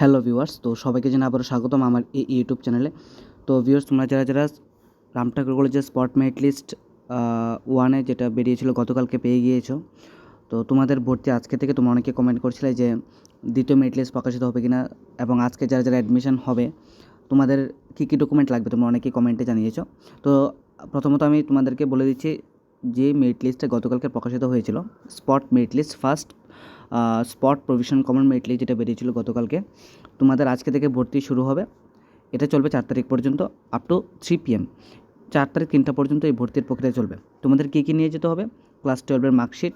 Hello viewers, তো সবাইকে জানাই আবারও স্বাগতম আমার এই ইউটিউব চ্যানেলে। তো ভিউয়ার্স, তোমরা যারা যারা রাম ঠাকুর কলেজের স্পট মেরিট লিস্ট ওয়ানে যেটা বেরিয়েছিল, গতকালকে পেয়ে গিয়েছো, তো তোমাদের ভর্তি আজকে থেকে তোমরা অনেকে কমেন্ট করছিলে যে দ্বিতীয় মেরিট লিস্ট প্রকাশিত হবে কি না এবং আজকে যারা যারা অ্যাডমিশন হবে, তোমাদের কী কী ডকুমেন্ট লাগবে তোমরা অনেকেই কমেন্টে জানিয়েছো। তো প্রথমত আমি তোমাদেরকে বলে দিচ্ছি, যে মেরিট লিস্টটা গতকালকে প্রকাশিত হয়েছিল spot merit list first spot provision common merit list যেটা বেরিয়েছিল গতকালকে, তোমাদের আজকে থেকে ভর্তি শুরু হবে। এটা চলবে চার তারিখ পর্যন্ত আপ টু থ্রি পিএম চার তারিখ তিনটা পর্যন্ত এই ভর্তির প্রক্রিয়া চলবে। তোমাদের কী কী নিয়ে যেতে হবে? ক্লাস টুয়েলভের মার্কশিট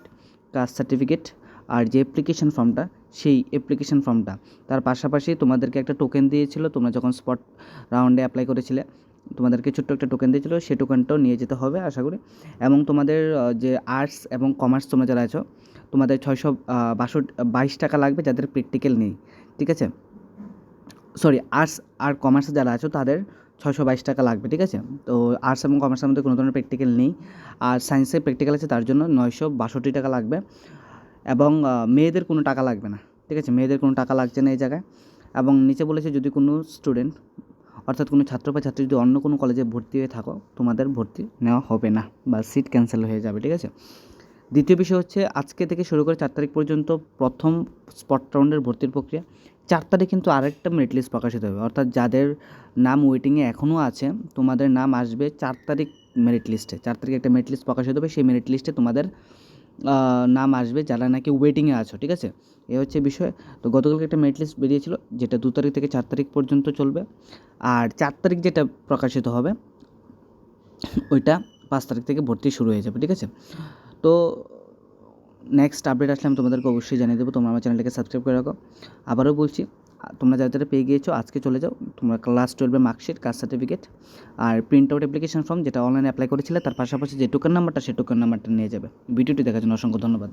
কাস্ট সার্টিফিকেট আর যে অ্যাপ্লিকেশন ফর্মটা সেই অ্যাপ্লিকেশন ফর্মটা তার পাশাপাশি তোমাদেরকে একটা টোকেন দিয়েছিল, তোমরা যখন স্পট রাউন্ডে অ্যাপ্লাই করেছিলে তোমাদেরকে ছোট্ট একটা টোকেন দিয়েছিল সেই টোকেনটাও নিয়ে যেতে হবে আশা করি। এবং তোমাদের যে আর্টস এবং কমার্স তোমরা যারা আছো, তোমাদের ছয়শো বাষট্টি, বাইশ টাকা লাগবে যাদের প্র্যাকটিক্যাল নেই, ঠিক আছে? সরি আর্টস আর কমার্সে যারা আছো, তাদের ছয়শো বাইশ টাকা লাগবে, ঠিক আছে? তো আর্টস এবং কমার্সের মধ্যে কোনো ধরনের প্র্যাকটিক্যাল নেই। আর সায়েন্সের প্র্যাকটিক্যাল আছে, তার জন্য নয়শো বাষট্টি টাকা লাগবে। এবং মেয়েদের কোনো টাকা লাগবে না, ঠিক আছে? মেয়েদের কোনো টাকা লাগছে না এই জায়গায়। এবং নিচে বলেছে, যদি কোনো স্টুডেন্ট অর্থাৎ কোনো ছাত্র বা ছাত্রী যদি অন্য কোনো কলেজে ভর্তি হয়ে থাকো, তোমাদের ভর্তি নেওয়া হবে না বা সিট ক্যান্সেল হয়ে যাবে, ঠিক আছে? দ্বিতীয় বিষয় হচ্ছে, আজকে থেকে শুরু করে চার তারিখ পর্যন্ত প্রথম স্পট রাউন্ডের ভর্তির প্রক্রিয়া। চার তারিখ কিন্তু আরেকটা মেরিট লিস্ট প্রকাশিত হবে। অর্থাৎ যাদের নাম ওয়েটিংয়ে এখনও আছে, তোমাদের নাম আসবে চার তারিখ মেরিট লিস্টে চার তারিখে একটা মেরিট লিস্ট প্রকাশিত হবে, সেই মেরিট লিস্টে তোমাদের নাম আসবে যারা নাকি ওয়েটিংয়ে আছো, ঠিক আছে? এ হচ্ছে বিষয়। তো গতকালকে একটা মেরিট লিস্ট বেরিয়েছিল, যেটা দু তারিখ থেকে চার তারিখ পর্যন্ত চলবে। আর চার তারিখ যেটা প্রকাশিত হবে, ওইটা পাঁচ তারিখ থেকে ভর্তি শুরু হয়ে যাবে, ঠিক আছে? তো নেক্সট আপডেট আসলে আমি তোমাদেরকে অবশ্যই জানিয়ে দেবো। তোমরা আমার চ্যানেলটাকে সাবস্ক্রাইব করে রাখো। আবারও বলছি তোমরা যারা যারা পেয়ে গিয়েছো, আজকে চলে যাও। তোমরা ক্লাস টুয়েলভের মার্কশিট কাস্ট সার্টিফিকেট আর প্রিন্ট আউট অ্যাপ্লিকেশন ফর্ম যেটা অনলাইনে অ্যাপ্লাই করেছিলে, তার পাশাপাশি যে টোকেন নাম্বারটা সেই টোকেন নাম্বারটা নিয়ে যাবে। ভিডিওটি দেখার জন্য অসংখ্য ধন্যবাদ।